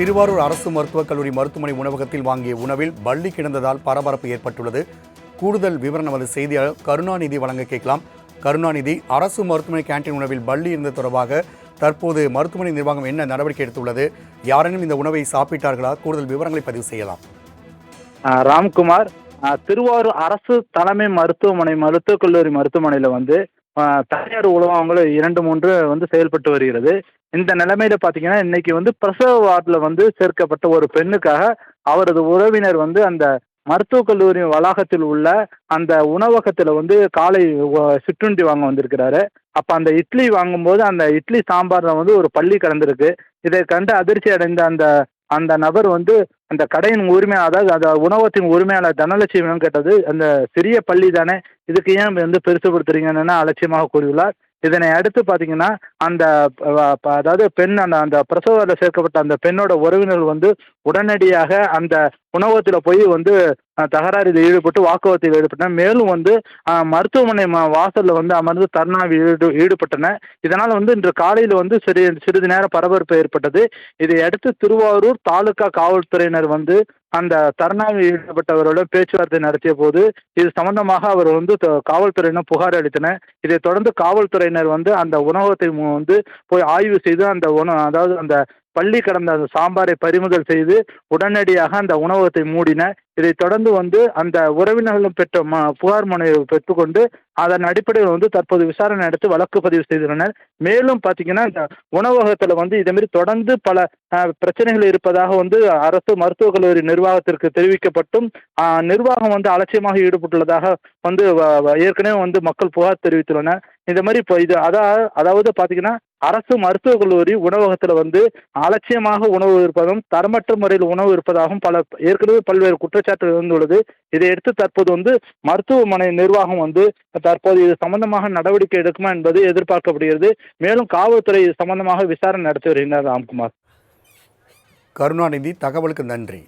திருவாரூர் அரசு மருத்துவக் கல்லூரி மருத்துவமனை உணவகத்தில் வாங்கிய உணவில் பள்ளி கிடந்ததால் பரபரப்பு ஏற்பட்டுள்ளது. கூடுதல் விவரம் நமது செய்தியாளர் கருணாநிதி வழங்க கேட்கலாம். கருணாநிதி அரசு மருத்துவமனை கேண்டீன் உணவில் பள்ளி இருந்தது தொடர்பாக தற்போது மருத்துவமனை நிர்வாகம் என்ன நடவடிக்கை எடுத்துள்ளது? யாரேனும் இந்த உணவை சாப்பிட்டார்களா? கூடுதல் விவரங்களை பதிவு செய்யலாம். ராம்குமார் திருவாரூர் அரசு தலைமை மருத்துவமனை மருத்துவக் கல்லூரி மருத்துவமனையில் வந்து தனியார் உணவகங்கள் இரண்டு மூன்று வந்து செயல்பட்டு வருகிறது. இந்த நிலைமையில பார்த்தீங்கன்னா இன்னைக்கு வந்து பிரசவ வார்டில் வந்து சேர்க்கப்பட்ட ஒரு பெண்ணுக்காக அவரது உறவினர் வந்து அந்த மருத்துவக் கல்லூரி வளாகத்தில் உள்ள அந்த உணவகத்தில் வந்து காலை சிற்றுண்டி வாங்க வந்திருக்கிறாரு. அப்போ அந்த இட்லி வாங்கும்போது அந்த இட்லி சாம்பாரில் வந்து ஒரு பள்ளி கலந்துருக்கு. இதை கண்டு அதிர்ச்சி அடைந்த அந்த அந்த நபர் வந்து அந்த கடையின் உரிமை அதாவது அந்த உணவகத்தின் உரிமையாளர் தனலட்சுமியும் கேட்டது அந்த சிறிய பள்ளி தானே இதுக்கு ஏன் வந்து பெருசுபடுத்துறீங்கன்னு அலட்சியமாக கூறியுள்ளார். இதனை அடுத்து பார்த்தீங்கன்னா அந்த ப- அதாவது பெண் அந்த அந்த பிரசவத்தில் சேர்க்கப்பட்ட அந்த பெண்ணோட உறவினர்கள் வந்து உடனடியாக அந்த உணவகத்தில் போய் வந்து தகராறில் ஈடுபட்டு வாக்குவாதத்தில் ஈடுபட்டனர். மேலும் வந்து மருத்துவமனை வாசலில் வந்து அமர்ந்து தர்ணாவில் ஈடு ஈடுபட்டன இதனால் வந்து இன்று காலையில் வந்து சிறு சிறிது நேரம் பரபரப்பு ஏற்பட்டது. இதை அடுத்து திருவாரூர் தாலுகா காவல்துறையினர் வந்து அந்த தர்ணாவில் ஈடுபட்டவரோட பேச்சுவார்த்தை நடத்திய போது இது சம்பந்தமாக அவர் வந்து த- காவல்துறையினர் புகார் அளித்தனர். இதைத் தொடர்ந்து காவல்துறையினர் வந்து அந்த உணவகத்தை வந்து போய் ஆய்வு செய்து அந்த உணவு அதாவது அந்த பள்ளி கடந்த அந்த சாம்பாரை பறிமுதல் செய்து உடனடியாக அந்த உணவகத்தை மூடினர் இதைத் தொடர்ந்து வந்து அந்த உறவினர்களும் பெற்ற ம புகார் மனுவை பெற்றுக்கொண்டு அதன் அடிப்படையில் வந்து தற்போது விசாரணை நடத்தி வழக்கு பதிவு செய்துள்ளனர். மேலும் பார்த்தீங்கன்னா இந்த உணவகத்தில் வந்து இதேமாரி தொடர்ந்து பல பிரச்சனைகள் இருப்பதாக வந்து அரசு மருத்துவக் கல்லூரி நிர்வாகத்திற்கு தெரிவிக்கப்பட்டும் நிர்வாகம் வந்து அலட்சியமாக ஈடுபட்டுள்ளதாக வந்து வ- ஏற்கனவே வந்து மக்கள் புகார் தெரிவித்துள்ளனர் இந்த மாதிரி இப்போ இது அதாவது அதாவது பார்த்தீங்கன்னா அரசு மருத்துவக் கல்லூரி உணவகத்தில் வந்து அலட்சியமாக உணவு இருப்பதும் தரமற்ற முறையில் உணவு இருப்பதாகவும் பல ஏற்கனவே பல்வேறு குற்றச்சாட்டுகள் இருந்துள்ளது. இதையடுத்து தற்போது வந்து மருத்துவமனை நிர்வாகம் வந்து தற்போது இது சம்பந்தமாக நடவடிக்கை எடுக்குமா என்பது எதிர்பார்க்கப்படுகிறது. மேலும் காவல்துறை இது சம்பந்தமாக விசாரணை நடத்தி வருகின்றனர் ராம்குமார். கருணாநிதி தகவலுக்கு நன்றி.